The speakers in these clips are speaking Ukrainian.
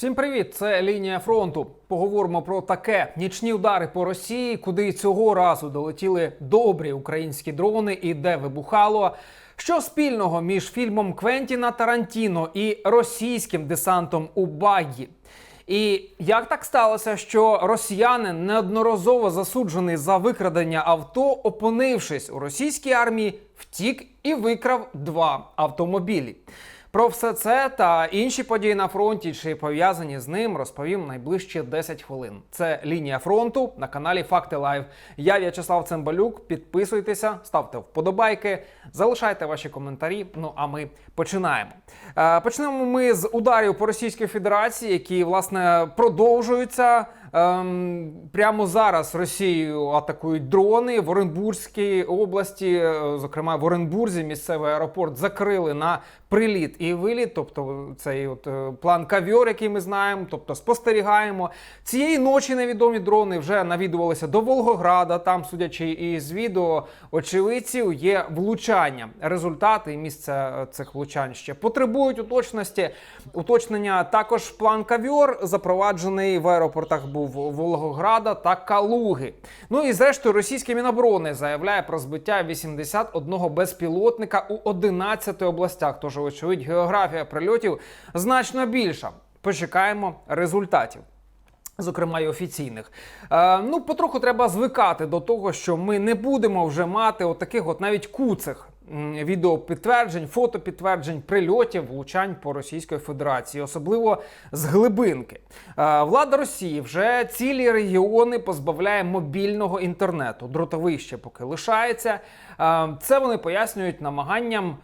Всім привіт! Це лінія фронту. Поговоримо про таке: нічні удари по Росії, куди цього разу долетіли добрі українські дрони і де вибухало. Що спільного між фільмом Квентіна Тарантіно і російським десантом у Багі? І як так сталося, що росіянин неодноразово засуджений за викрадення авто, опинившись у російській армії, втік і викрав два автомобілі. Про все це та інші події на фронті чи пов'язані з ним розповім найближчі 10 хвилин. Це лінія фронту на каналі Факти Лайв. Я В'ячеслав Цимбалюк. Підписуйтеся, ставте вподобайки, залишайте ваші коментарі. Ну а ми починаємо. Е, Почнемо ми з ударів по Російській Федерації, які власне продовжуються. Ем, прямо зараз Росію атакують дрони в Оренбурзькій області, е, зокрема в Оренбурзі, місцевий аеропорт закрили на приліт і виліт. Тобто цей от е, план кавьор, який ми знаємо, тобто спостерігаємо. Цієї ночі невідомі дрони вже навідувалися до Волгограда. Там, судячи із відео очевидців, є влучання. Результати е, цих влучань ще потребують уточності. Уточнення також план кавьор запроваджений в аеропортах був Волгограда та Калуги. Ну і зрештою, російське міноборони заявляє про збиття 81 безпілотника у 11 областях. Тож, очевидь, географія прильотів значно більша. Почекаємо результатів. Зокрема, і офіційних. Е, ну, потроху треба звикати до того, що ми не будемо вже мати отаких от навіть куцих відеопідтверджень, фотопідтверджень, прильотів, влучань по Російської Федерації, особливо з глибинки. Е, влада Росії вже цілі регіони позбавляє мобільного інтернету. Дротовий ще поки лишається. Е, це вони пояснюють намаганням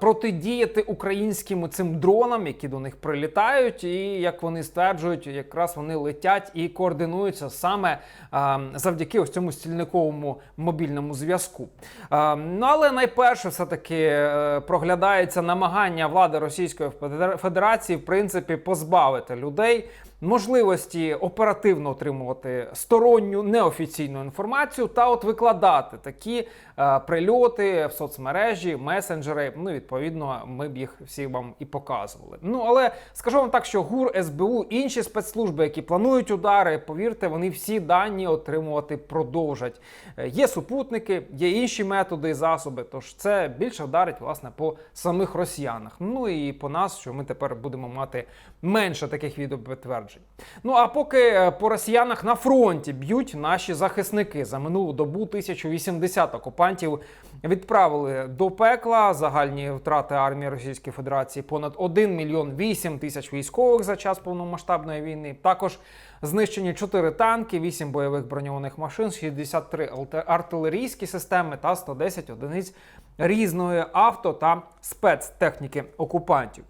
протидіяти українським цим дронам, які до них прилітають, і як вони стверджують, якраз вони летять і координуються саме е, завдяки ось цьому стільниковому мобільному зв'язку. Е, Ну але найперше, все таки проглядається намагання влади Російської Федер- Федерації, в принципі, позбавити людей. Можливості оперативно отримувати сторонню неофіційну інформацію та от викладати такі е, прильоти в соцмережі, месенджери. Ну, відповідно, ми б їх всі вам і показували. Ну але скажу вам так, що ГУР, СБУ, інші спецслужби, які планують удари, повірте, вони всі дані отримувати продовжать. Е, Є супутники, є інші методи і засоби. Тож це більше вдарить власне по самих росіянах. Ну і по нас, що ми тепер будемо мати менше таких відеопідтверджень. Ну а поки е, по росіянах на фронті б'ють наші захисники за минулу добу 1080 окупантів відправили до пекла загальні втрати армії Російської Федерації понад 1 мільйон 8 тисяч військових за час повномасштабної війни. Також знищені 4 танки, 8 бойових броньованих машин, 63 алте- артилерійські системи та 110 одиниць різної авто та спецтехніки окупантів.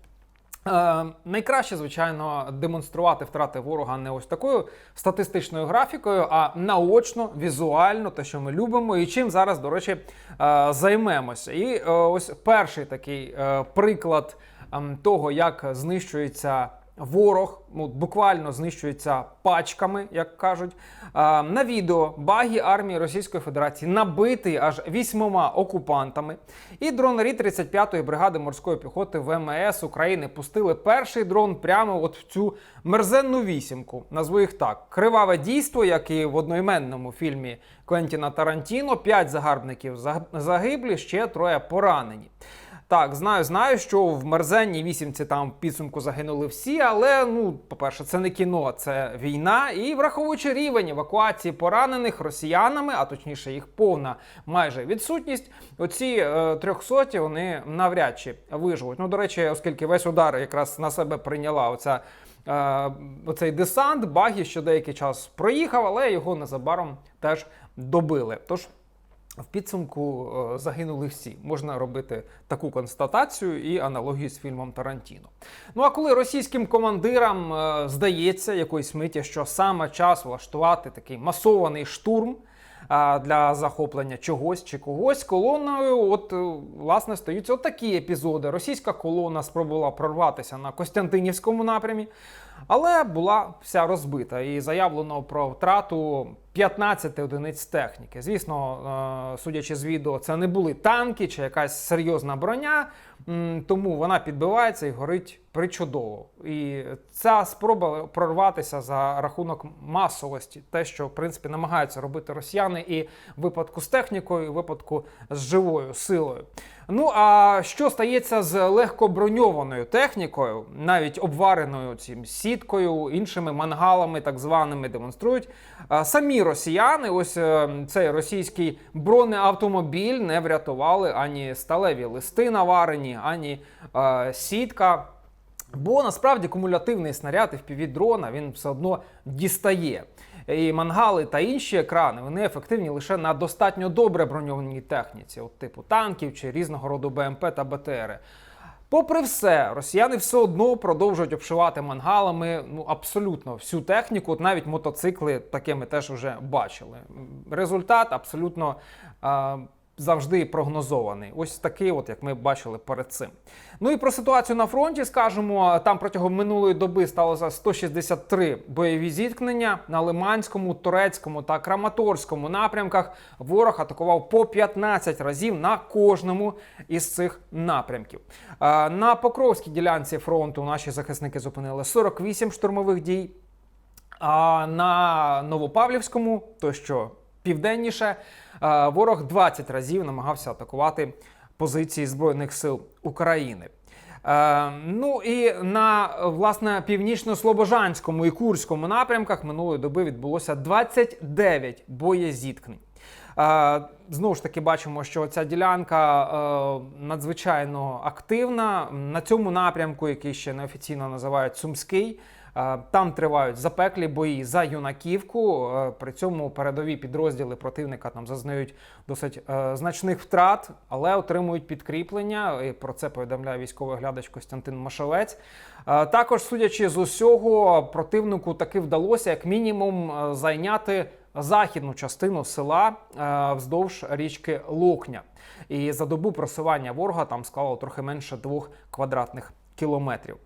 Е, найкраще, звичайно, демонструвати втрати ворога не ось такою статистичною графікою, а наочно, візуально, те, що ми любимо, і чим зараз, до речі, е, займемося. І е, ось перший такий е, приклад е, того, як знищується. Ворог ну, буквально знищується пачками, як кажуть. На відео багі армії Російської Федерації набитий аж вісьмома окупантами. І дронарі 35-ї бригади морської піхоти ВМС України пустили перший дрон прямо от в цю мерзенну вісімку. Назву їх так: криваве дійство, як і в одноіменному фільмі Квентіна Тарантіно. П'ять загарбників загиблі, ще троє поранені. Так, знаю, знаю, що в мерзенній вісімці там підсумку загинули всі, але ну, по-перше, це не кіно, це війна. І враховуючи рівень евакуації поранених росіянами, а точніше їх повна майже відсутність, оці е, трьохсоті вони навряд чи виживуть. Ну, до речі, оскільки весь удар якраз на себе прийняла оця. е, Оцей десант, багі ще деякий час проїхав, але його незабаром теж добили. Тож в підсумку е, загинули всі. Можна робити таку констатацію і аналогію з фільмом Тарантіно. Ну а коли російським командирам е, здається якоїсь миті, що саме час влаштувати такий масований штурм. Для захоплення чогось чи когось колоною, от е, власне стаються от такі епізоди. Російська колона спробувала прорватися на Костянтинівському напрямі. Але була вся розбита і заявлено про втрату 15 одиниць техніки. Звісно, е, судячи з відео, це не були танки чи якась серйозна броня, тому вона підбивається і горить причудово. І ця спроба прорватися за рахунок масовості, те, що в принципі намагаються робити росіяни, і випадку з технікою, і випадку з живою силою. Ну а що стається з легкоброньованою технікою, навіть обвареною цим сіткою, іншими мангалами, так званими, демонструють самі росіяни. Ось е, цей російський бронеавтомобіль не врятували ані сталеві листи наварені, ані е, сітка. Бо насправді кумулятивний снаряд FPV-дрона він все одно дістає. І мангали та інші екрани вони ефективні лише на достатньо добре броньованій техніці, от типу танків чи різного роду БМП та БТРи. Попри все, росіяни все одно продовжують обшивати мангалами ну абсолютно всю техніку, от навіть мотоцикли таке ми теж вже бачили. Результат абсолютно а, завжди прогнозований. Ось такий, от як ми бачили перед цим. Ну і про ситуацію на фронті скажемо. Там протягом минулої доби сталося 163 бойові зіткнення на Лиманському, Турецькому та Краматорському напрямках. Ворог атакував по 15 разів на кожному із цих напрямків. Е, На Покровській ділянці фронту наші захисники зупинили 48 штурмових дій. А на Новопавлівському, то що південніше, е, ворог 20 разів намагався атакувати позиції Збройних сил України. Е, ну і на власне північно-слобожанському і Курському напрямках минулої доби відбулося 29 боєзіткнень. Е, Знову ж таки, бачимо, що ця ділянка надзвичайно активна. На цьому напрямку, який ще неофіційно називають Сумський, там тривають запеклі бої за юнаківку. Е, При цьому передові підрозділи противника там зазнають досить е, значних втрат, але отримують підкріплення. І про це повідомляє військовий глядач Костянтин Машовець. Е, Також, судячи з усього, противнику таки вдалося як мінімум е, зайняти західну частину села е, вздовж річки Локня. І за добу просування ворога там склало трохи менше двох квадратних кілометрів.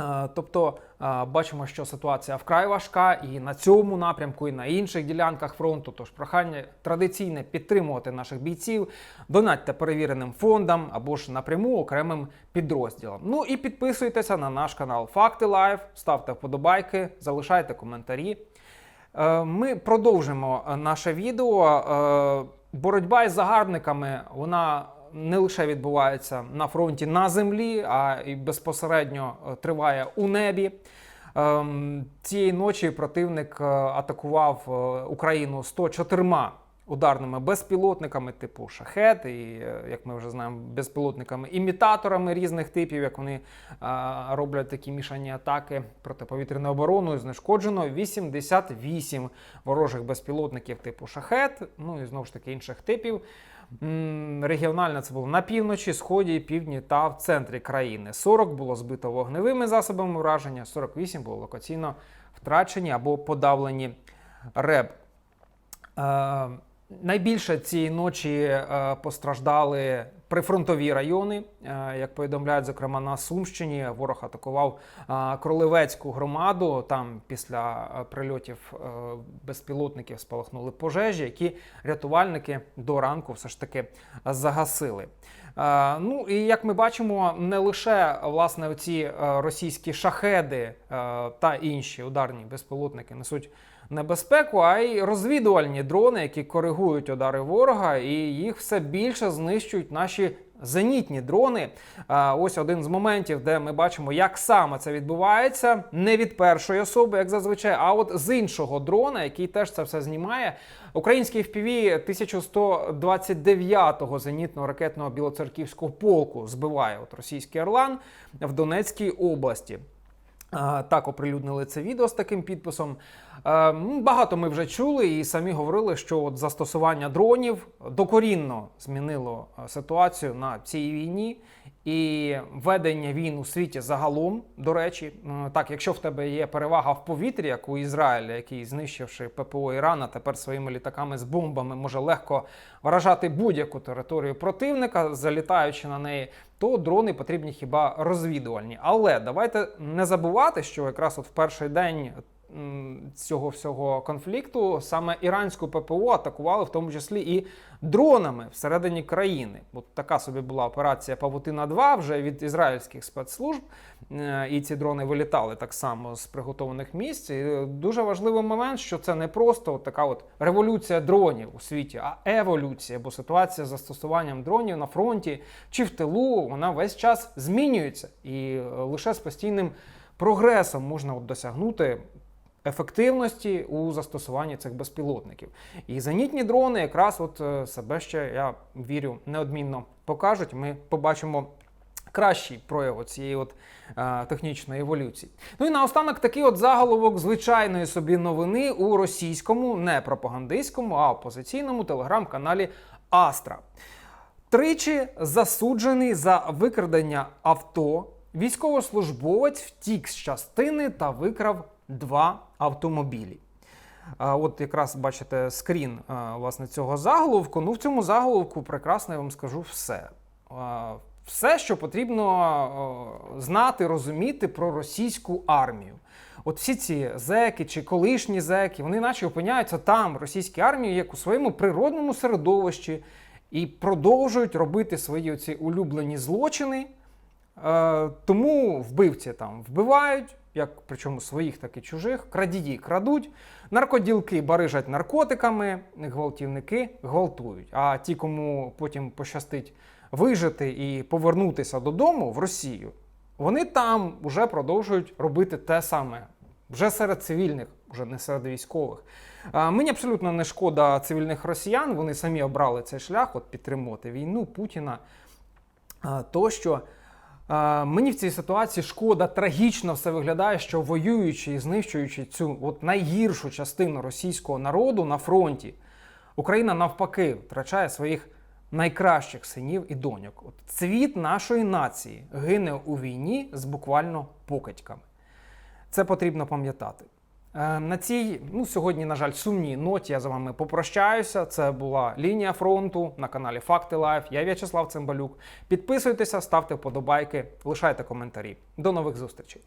Е, Тобто е, бачимо, що ситуація вкрай важка і на цьому напрямку, і на інших ділянках фронту. Тож прохання традиційне підтримувати наших бійців, донатьте перевіреним фондам або ж напряму окремим підрозділам. Ну і підписуйтеся на наш канал Факти Лайв, ставте вподобайки, залишайте коментарі. Е, Ми продовжимо наше відео. Боротьба із загарбниками вона не лише відбувається на фронті на землі, а й безпосередньо е, триває у небі. Ем, Цієї ночі противник е, атакував е, Україну 104 ударними безпілотниками, типу шахет, і як ми вже знаємо, безпілотниками імітаторами різних типів, як вони роблять такі мішані атаки протиповітряною обороною. Знешкоджено 88 ворожих безпілотників типу шахет, ну і знову ж таки інших типів. Регіонально це було на півночі, сході, півдні та в центрі країни. 40 було збито вогневими засобами враження, 48 було локаційно втрачені або подавлені РЕБ. Е, найбільше цієї ночі е, постраждали прифронтові райони. Е, як повідомляють, зокрема на Сумщині, ворог атакував е, Кролевецьку громаду. Там після е, прильотів безпілотників спалахнули пожежі, які рятувальники до ранку все ж таки загасили. Ну і як ми бачимо, не лише власне оці російські шахеди та інші ударні безпілотники несуть небезпеку, а й розвідувальні дрони, які коригують удари ворога, і їх все більше знищують наші. Зенітні дрони. Ось один з моментів, де ми бачимо, як саме це відбувається, не від першої особи, як зазвичай, а от з іншого дрона, який теж це все знімає. Український FPV 1129-го зенітного ракетного білоцерківського полку збиває от російський Орлан в Донецькій області. Так оприлюднили це відео з таким підписом. Е, Багато ми вже чули і самі говорили, що от застосування дронів докорінно змінило е, ситуацію на цій війні. І ведення війн у світі загалом. До речі, так, якщо в тебе є перевага в повітрі, як у Ізраїля, який знищивши ППО Ірана, тепер своїми літаками з бомбами може легко вражати будь-яку територію противника, залітаючи на неї, то дрони потрібні хіба розвідувальні. Але давайте не забувати, що якраз от в перший день цього всього конфлікту саме іранську ППО атакували, в тому числі і дронами всередині країни. От така собі була операція Павутина 2 вже від ізраїльських спецслужб. Е, І ці дрони вилітали так само з приготованих місць. І дуже важливий момент, що це не просто от така от революція дронів у світі, а еволюція, бо ситуація з застосуванням дронів на фронті чи в тилу вона весь час змінюється, і е, лише з постійним прогресом можна от досягнути ефективності у застосуванні цих безпілотників. І зенітні дрони якраз от е, себе ще, я вірю, неодмінно покажуть. Ми побачимо. Кращий прояв цієї от е, технічної еволюції. Ну і наостанок такий от заголовок звичайної собі новини у російському, не пропагандистському, а опозиційному телеграм-каналі Астра. Тричі засуджений за викрадення авто. Військовослужбовець втік з частини та викрав два автомобілі. От якраз бачите скрін власне цього заголовку. Ну в цьому заголовку прекрасно я вам скажу все. Все, що потрібно знати, розуміти про російську армію. От всі ці зеки чи колишні зеки, вони наче опиняються там, російській армії, як у своєму природному середовищі, і продовжують робити свої оці улюблені злочини. Е, тому вбивці там вбивають, як причому своїх, так і чужих, крадії крадуть, наркоділки барижать наркотиками, гвалтівники гвалтують. А ті, кому потім пощастить вижити і повернутися додому в Росію, вони там вже продовжують робити те саме. Вже серед цивільних, вже не серед військових. А, Мені абсолютно не шкода цивільних росіян. Вони самі обрали цей шлях, от підтримувати війну Путіна а, тощо. А, Мені в цій ситуації шкода трагічно все виглядає, що воюючи і знищуючи цю от найгіршу частину російського народу на фронті, Україна навпаки втрачає своїх найкращих синів і доньок. От цвіт нашої нації гине у війні з буквально покидьками. Це потрібно пам'ятати. Е, На цій, ну сьогодні, на жаль, сумній ноті я з вами попрощаюся. Це була лінія фронту на каналі Факти Лайф. Я В'ячеслав Цимбалюк. Підписуйтеся, ставте вподобайки, лишайте коментарі. До нових зустрічей.